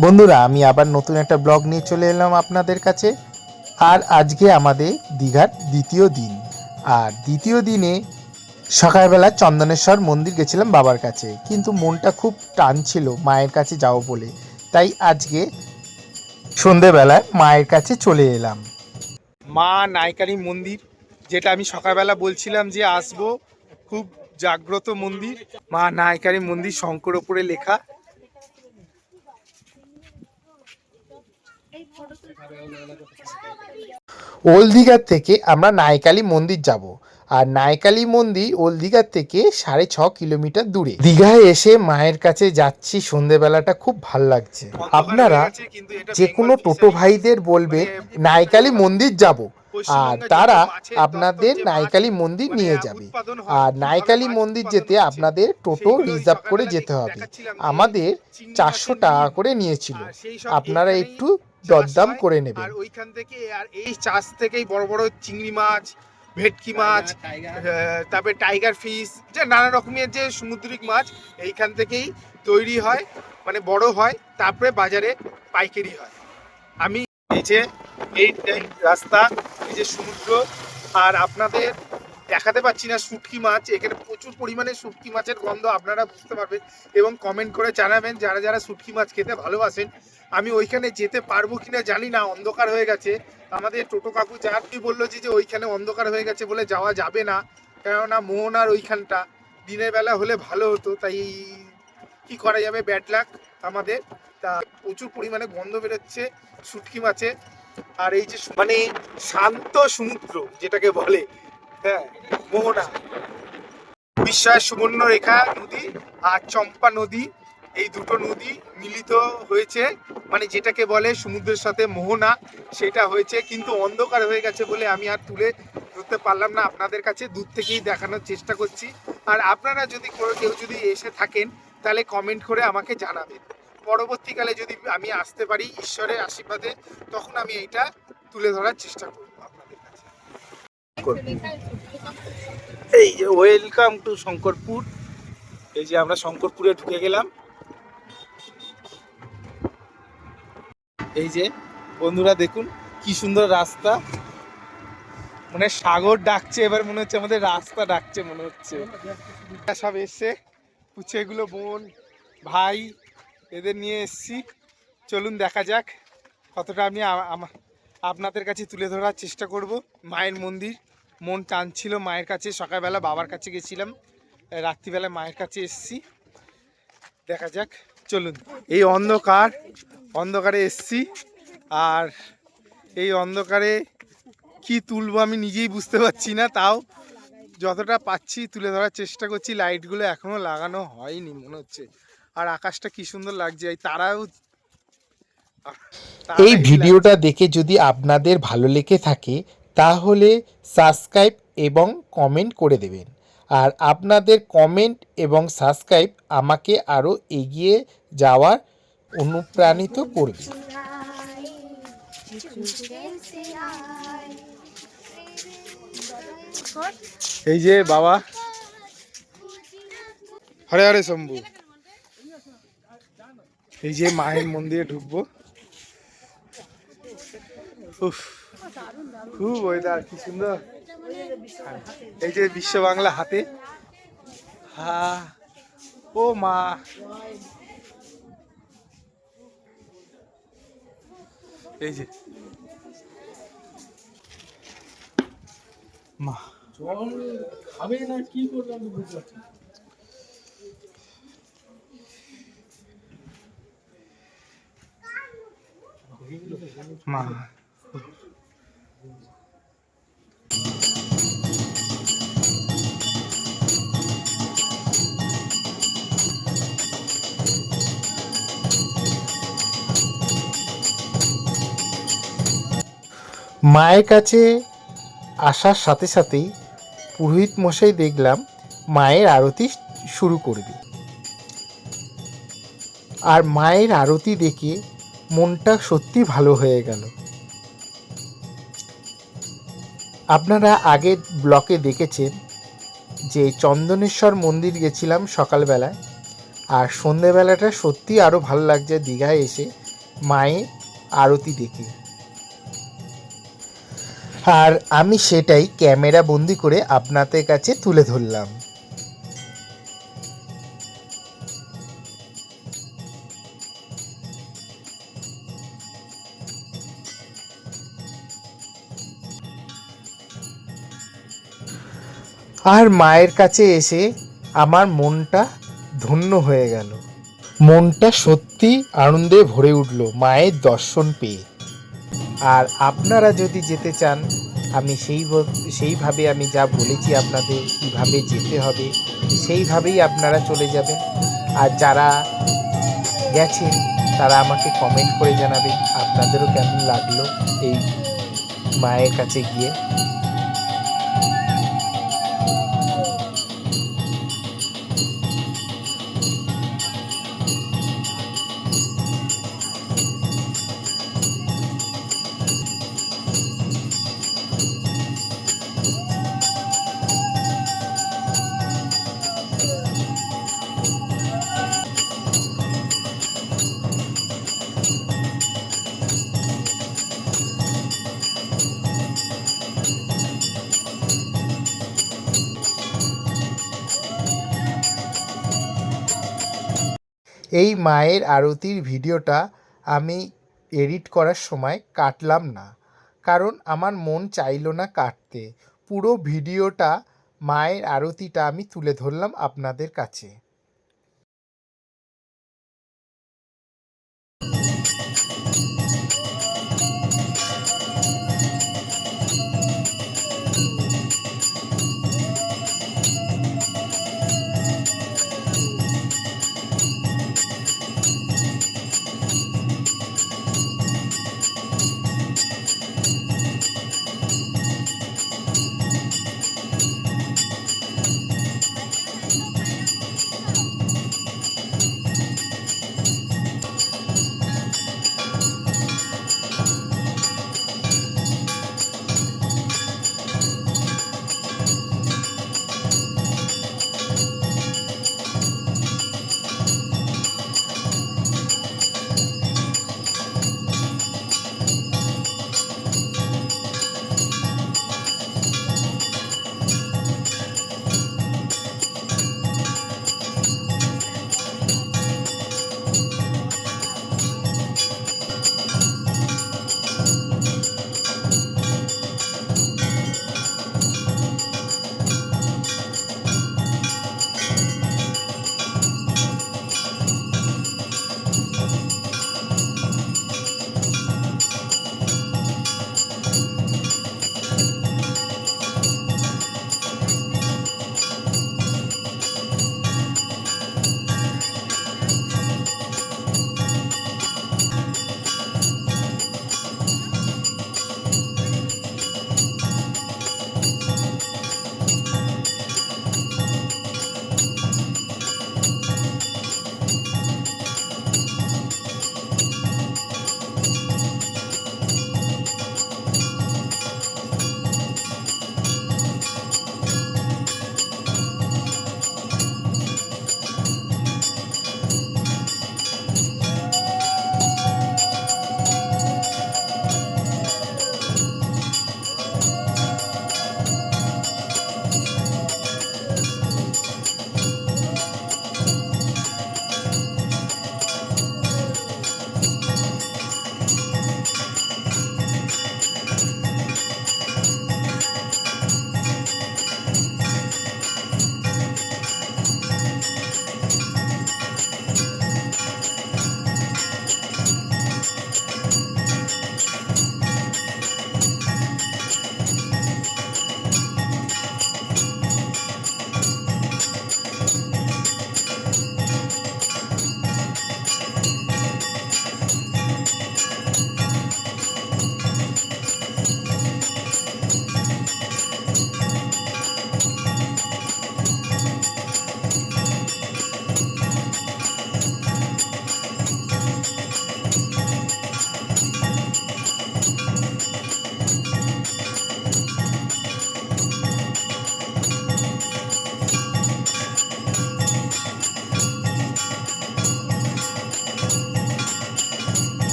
বন্ধুরা, আমি আবার নতুন একটা ব্লগ নিয়ে চলে এলাম আপনাদের কাছে। আর আজকে আমাদের দীঘার দ্বিতীয় দিন। আর দ্বিতীয় দিনে সকালবেলা চন্দনেশ্বর মন্দির গেছিলাম বাবার কাছে। কিন্তু মনটা খুব টান ছিল মায়ের কাছে যাও বলে। তাই আজকে সন্ধেবেলায় মায়ের কাছে চলে এলাম। মা নায়কারি মন্দির, যেটা আমি সকালবেলা বলছিলাম যে আসব, খুব জাগ্রত মন্দির। মা নায়কারি মন্দির শঙ্কর ওপরে লেখা। ওল্ড দীঘার থেকে আমরা নায়কালী মন্দির যাব। আর নায়কালী মন্দির ওল্ড দীঘার থেকে সাড়ে ছ কিলোমিটার দূরে। দীঘায় এসে মায়ের কাছে যাচ্ছি, সন্ধেবেলাটা খুব ভালো লাগছে। আপনারা যে কোনো টোটো ভাইদের বলবে নায়কালী মন্দির যাব। আর তারা আপনাদের নায়কালী মন্দির নিয়ে যাবে। আর নায়কালী মন্দির যেতে আপনাদের টোটো রিজার্ভ করে যেতে হবে। আমাদের চারশো টাকা করে নিয়েছিল। আপনারা একটু দরদাম করে নেবেন আর ওইখান থেকে আর এই চাষ থেকেই বড় বড় চিংড়ি মাছ ভেটকি মাছ তারপরে টাইগার ফিশ যে নানা রকমের যে সামুদ্রিক মাছ এইখান থেকেই তৈরি হয় মানে বড় হয় তারপরে বাজারে পাইকারি হয়। আমি এই যে এই রাস্তা এই যে সমুদ্র আর আপনাদের দেখাতে পাচ্ছি না শুটকি মাছ। এখানে প্রচুর পরিমাণে শুটকি মাছের গন্ধ, আপনারা বুঝতে পারবেন। এবং কমেন্ট করে জানাবেন যারা যারা শুটকি মাছ খেতে ভালোবাসেন, আমি ওইখানে যেতে পারব কিনা জানি না, অন্ধকার হয়ে গেছে। আমাদের টোটো কাকু যার কি বলল যে যে ওইখানে অন্ধকার হয়ে গেছে বলে যাওয়া যাবে না। কেননা মোহনার ওইখানটা, দিনের বেলা হলে ভালো হতো, তাই কি করা যাবে ব্যাড লাক আমাদের। তা প্রচুর পরিমাণে গন্ধ বেরোচ্ছে শুটকি মাছে। আর এই যে মানে শান্ত সমুদ্র, যেটাকে বলে হ্যাঁ মোহনা। বিশ্বাস সুবর্ণ রেখা নদী আর চম্পা নদী, এই দুটো নদী মিলিত হয়েছে মানে যেটাকে বলে সমুদ্রের সাথে মোহনা, সেটা হয়েছে, কিন্তু অন্ধকার হয়ে গেছে বলে আমি আর তুলে ধরতে পারলাম না আপনাদের কাছে, দূর থেকেই দেখানোর চেষ্টা করছি। আর আপনারা যদি কোনো, কেউ যদি এসে থাকেন, তাহলে কমেন্ট করে আমাকে জানাবেন। পরবর্তীকালে যদি আমি আসতে পারি, ঈশ্বরের আশীর্বাদে, তখন আমি এইটা তুলে ধরার চেষ্টা করব। এই যে ওয়েলকাম টু শঙ্করপুর। এই যে আমরা শঙ্করপুরে ঢুকে গেলাম। এই যে, বন্ধুরা দেখুন, কি সুন্দর রাস্তা। মানে সাগর ডাকছে, এবার মনে হচ্ছে আমাদের রাস্তা ডাকছে, মনে হচ্ছে। সব এসছে পুচেগুলো বোন, ভাই, এদের নিয়ে এসছি। চলুন দেখা যাক কতটা আমি, আপনাদের কাছে তুলে ধরার চেষ্টা করব। মায়ের মন্দির। মন টানছিল মায়ের কাছে। সকালবেলা বাবার কাছে গেছিলাম। রাত্রিবেলা মায়ের কাছে এসছি। দেখা যাক চলুন। এই অন্ধকার অন্ধকারে এসছি। আর এই অন্ধকারে কি তুলবো আমি নিজেই বুঝতে পারছি না তাও যতটা পাচ্ছি তুলে ধরার চেষ্টা করছি। লাইটগুলো এখনও লাগানো হয়নি মনে হচ্ছে। আর আকাশটা কি সুন্দর লাগছে এই তারাও তারা এই ভিডিওটা দেখে যদি আপনাদের ভালো লেগে থাকে তাহলে সাবস্ক্রাইব এবং কমেন্ট করে দেবেন। আর আপনাদের কমেন্ট এবং সাবস্ক্রাইব আমাকে আরও এগিয়ে যাওয়ার অনুপ্রাণিত করবে। এই যে বাবা। হরে হরে শম্ভু। এই যে মায়ের মন্দিরে ঢুকবো। উফ, খুব ওয়েদার, কি সুন্দর। এই যে বিশ্ব বাংলা হাতে। হা, ও মা। এই যে। মা। জল খাবে না কি করবে আমি বুঝতে পারছি মা। মায়ের কাছে আসার সাথে সাথেই পুরোহিত মশাই দেখলাম মায়ের আরতি শুরু করবে আর মায়ের আরতি দেখে মনটা সত্যি ভালো হয়ে গেল। আপনারা আগের ব্লকে দেখেছেন যে চন্দনেশ্বর মন্দির গেছিলাম সকালবেলায় আর সন্ধেবেলাটা সত্যি আরও ভালো লাগছে দীঘায় এসে মায়ের আরতি দেখে। আর আমি সেটাই ক্যামেরা বন্দি করে আপনাদের কাছে তুলে ধরলাম। আর মায়ের কাছে এসে আমার মনটা ধন্য হয়ে গেল। মনটা সত্যি আনন্দে ভরে উঠল মায়ের দর্শন পেয়ে। আর আপনারা যদি যেতে চান, আমি সেই সেইভাবে আমি যা বলেছি আপনাদের কীভাবে যেতে হবে, সেইভাবেই আপনারা চলে যাবেন। আর যারা গেছেন, তারা আমাকে কমেন্ট করে জানাবেন আপনাদেরও কেমন লাগল এই মায়ের কাছে গিয়ে। এই মায়ের আরতির ভিডিওটা আমি এডিট করার সময় কাটলাম না। কারণ আমার মন চাইল না কাটতে। পুরো ভিডিওটা মায়ের আরতিটা আমি তুলে ধরলাম আপনাদের কাছে।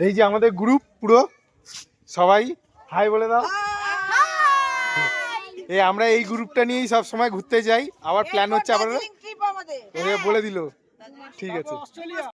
এই যে আমাদের গ্রুপ পুরো সবাই হাই বলে দাও। এই আমরা এই গ্রুপটা নিয়েই সব সময় ঘুরতে যাই। আবার প্ল্যান হচ্ছে আবার বলে দিল। ঠিক আছে। অস্ট্রেলিয়া।